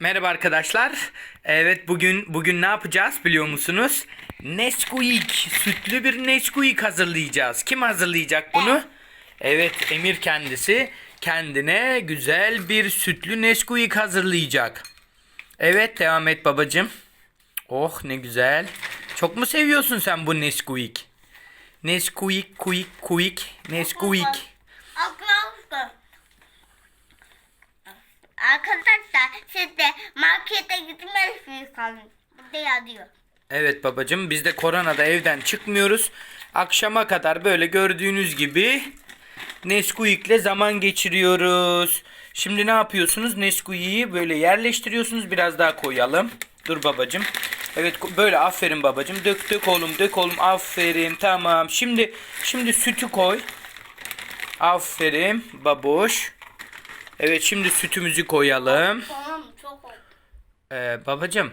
Merhaba arkadaşlar. Evet bugün bugün ne yapacağız biliyor musunuz? Nesquik, sütlü bir Nesquik hazırlayacağız. Kim hazırlayacak bunu? Evet Emir kendisi kendine güzel bir sütlü Nesquik hazırlayacak. Evet devam et babacığım. Oh ne güzel. Çok mu seviyorsun sen bu Nesquik? Nesquik, quick, quick, Nesquik. Arkadaşlar. Arkadaşlar siz de markete kalın. Burada yazıyor. Evet babacığım biz de koronada evden çıkmıyoruz. Akşama kadar böyle gördüğünüz gibi Nesquik'le zaman geçiriyoruz. Şimdi ne yapıyorsunuz? Nesquik'i böyle yerleştiriyorsunuz. Biraz daha koyalım. Dur babacığım. Evet böyle aferin babacığım. Dök dök oğlum dök oğlum aferin tamam. Şimdi şimdi sütü koy. Aferin baboş. Evet şimdi sütümüzü koyalım. Tamam çok oldu. Ee, babacım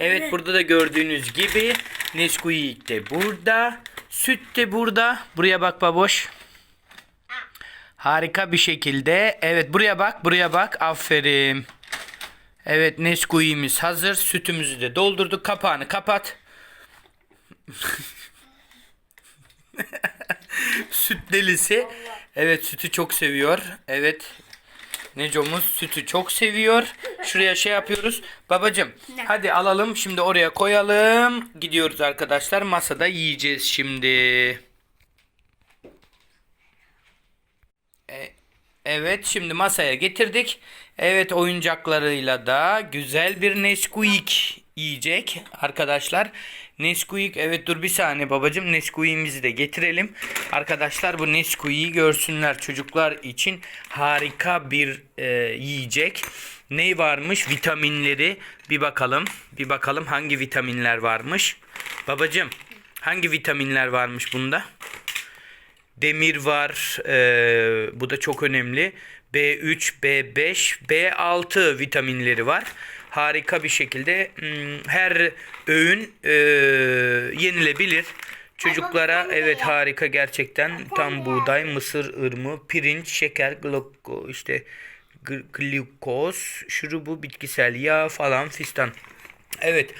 Evet burada da gördüğünüz gibi Nesquik de burada. Süt de burada. Buraya bak baboş. Harika bir şekilde. Evet buraya bak buraya bak. Aferin. Evet Nesquik'imiz hazır. Sütümüzü de doldurduk. Kapağını kapat. Süt delisi. Evet sütü çok seviyor. Evet Necomuz sütü çok seviyor. Şuraya şey yapıyoruz. Babacım hadi alalım şimdi oraya koyalım. Gidiyoruz arkadaşlar masada yiyeceğiz şimdi. E, evet şimdi masaya getirdik. Evet oyuncaklarıyla da güzel bir Nesquik yiyecek arkadaşlar. Nesquik evet dur bir saniye babacım Nesquik'imizi de getirelim. Arkadaşlar bu Nesquik'i görsünler çocuklar için harika bir e, yiyecek. Ne varmış vitaminleri bir bakalım. Bir bakalım hangi vitaminler varmış. Babacım hangi vitaminler varmış bunda? Demir var. eee, bu da çok önemli. B3, B5, B6 vitaminleri var. Harika bir şekilde hmm, her öğün eee, yenilebilir. Çocuklara evet harika gerçekten tam buğday, mısır ırmı, pirinç, şeker, gloko işte glikoz, şurubu, bitkisel yağ falan fistan. Evet.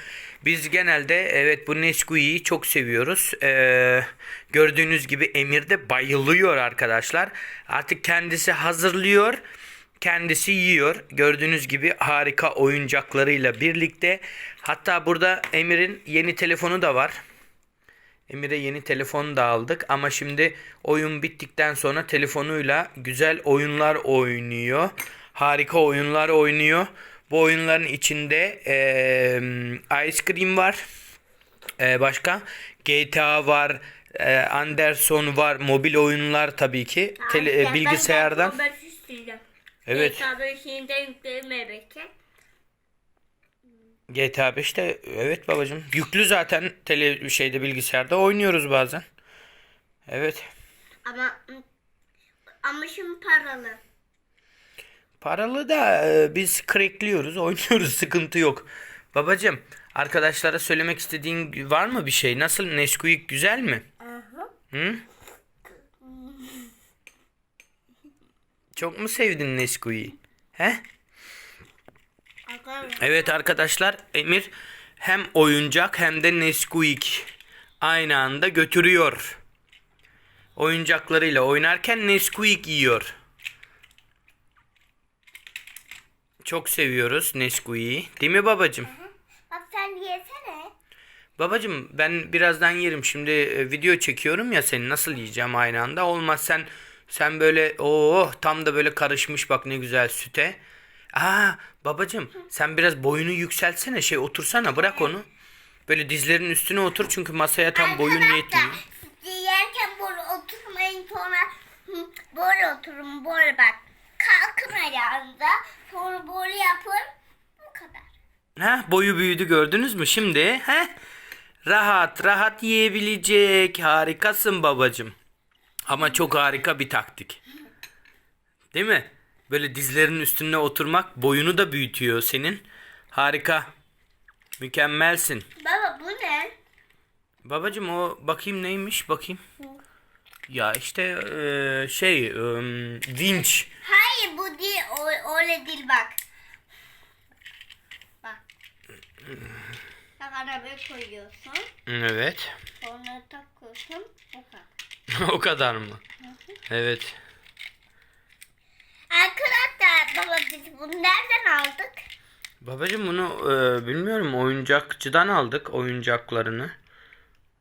Biz genelde evet bu Nesquik'i çok seviyoruz. Ee, gördüğünüz gibi Emir de bayılıyor arkadaşlar. Artık kendisi hazırlıyor. Kendisi yiyor. Gördüğünüz gibi harika oyuncaklarıyla birlikte. Hatta burada Emir'in yeni telefonu da var. Emir'e yeni telefon da aldık ama şimdi oyun bittikten sonra telefonuyla güzel oyunlar oynuyor. Harika oyunlar oynuyor. Bu oyunların içinde eee Ice Cream var. Eee, başka GTA var. eee, Anderson var. Mobil oyunlar tabii ki. Tele- e, bilgisayardan. Ben. Evet. Yüklemeye bekle. GTA 5'te evet babacığım. Yüklü zaten tele şeyde bilgisayarda oynuyoruz bazen. Evet. Ama ama şimdi paralı. Paralı da e, biz crackliyoruz, oynuyoruz, sıkıntı yok. Babacım, arkadaşlara söylemek istediğin var mı bir şey? Nasıl Nesquik güzel mi? Hı? Çok mu sevdin Nesquik'i? He? Evet arkadaşlar, Emir hem oyuncak hem de Nesquik aynı anda götürüyor. Oyuncaklarıyla oynarken Nesquik yiyor. Çok seviyoruz Nesquik'i. Değil mi babacım? bak sen yesene. Babacım ben birazdan yerim. Şimdi e, video çekiyorum ya seni nasıl yiyeceğim aynı anda. Olmaz sen sen böyle oh tam da böyle karışmış bak ne güzel süte. Aa babacım sen biraz boyunu yükseltsene şey otursana bırak onu. Böyle dizlerin üstüne otur çünkü masaya tam boyun yetmiyor. Yerken böyle oturmayın sonra hı, böyle oturun böyle bak. Kalkın ayağınıza. Sonra böyle yapın. Ha, boyu büyüdü gördünüz mü? Şimdi he? Rahat rahat yiyebilecek. Harikasın babacım. Ama çok harika bir taktik. Değil mi? Böyle dizlerinin üstüne oturmak boyunu da büyütüyor senin. Harika. Mükemmelsin. Baba bu ne? Babacım o bakayım neymiş bakayım. Ya işte eee, şey eee, vinç. Hayır bu değil. O, öyle değil bak. Bak. Bak arabaya koyuyorsun. Evet. Sonra takıyorsun. O kadar. o kadar mı? Evet. Arkadaşlar baba biz bunu nereden aldık? Babacım bunu eee, bilmiyorum oyuncakçıdan aldık oyuncaklarını.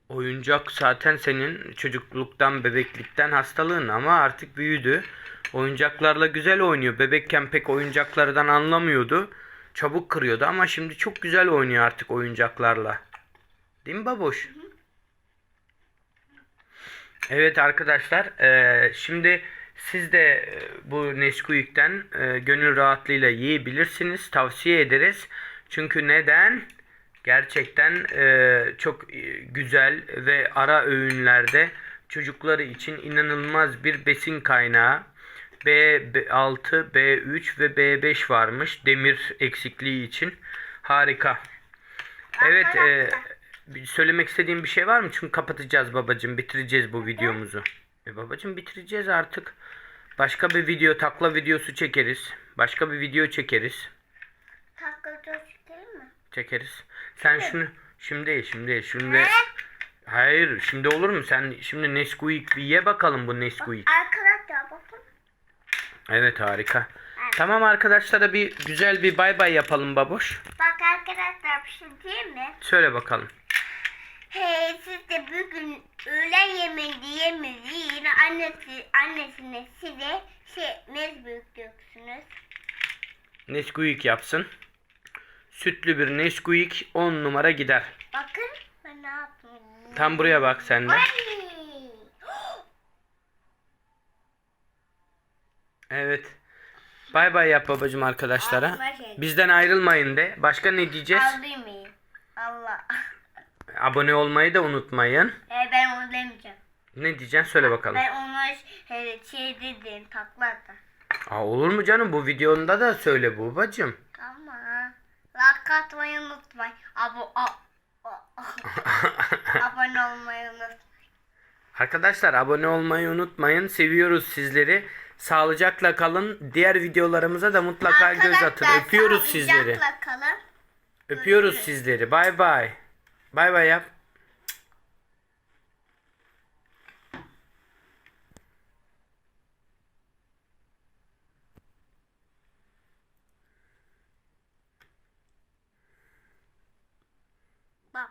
Oyuncak zaten senin çocukluktan bebeklikten hastalığın ama artık büyüdü. Oyuncaklarla güzel oynuyor. Bebekken pek oyuncaklardan anlamıyordu. Çabuk kırıyordu ama şimdi çok güzel oynuyor artık oyuncaklarla. Değil mi baboş? Evet arkadaşlar eee, şimdi siz de e, bu Nesquik'ten e, gönül rahatlığıyla yiyebilirsiniz. Tavsiye ederiz. Çünkü neden? Gerçekten e, çok güzel ve ara öğünlerde çocukları için inanılmaz bir besin kaynağı. B6, B3 ve B5 varmış demir eksikliği için. Harika. Evet, e, söylemek istediğim bir şey var mı? Çünkü kapatacağız babacığım, bitireceğiz bu videomuzu. E babacığım bitireceğiz artık. Başka bir video, takla videosu çekeriz. Başka bir video çekeriz. Takılacağız çıkalım mı? Çekeriz. Sen şunu şimdi değil, şimdi değil, şimdi Hayır, şimdi olur mu? Sen şimdi Nesquik bir ye bakalım bu Nesquik. Arkadaşlar bakın. Evet harika. Tamam arkadaşlara bir güzel bir bay bay yapalım baboş. Bak arkadaşlar bir şey diyeyim mi? Söyle bakalım. Hey siz de bugün öğlen yemeğinde yemeği yiyin. Annesi, annesine size şey mezbük döksünüz. Nesquik yapsın. Sütlü bir Nesquik 10 numara gider. Bakın ben ne yaptım. Tam buraya bak sen de. Ay! Evet. Bay bay yap babacım arkadaşlara. Bizden ayrılmayın de. Başka ne diyeceğiz? Alayım mıyım? Allah. Abone olmayı da unutmayın. E, ben onu demeyeceğim. Ne diyeceksin söyle bakalım. Ben onu şey, şey dedim takladı. Aa, olur mu canım bu videonda da söyle babacım. Ama like atmayı unutmayın. Abo, a, a- abone olmayı unutmayın. Arkadaşlar abone olmayı unutmayın. Seviyoruz sizleri. Sağlıcakla kalın. Diğer videolarımıza da mutlaka göz atın. Arkadaşlar, Öpüyoruz sizleri. sağlıcakla kalın. Öpüyoruz sizleri. Bay bay. Bay bay yap. Bak.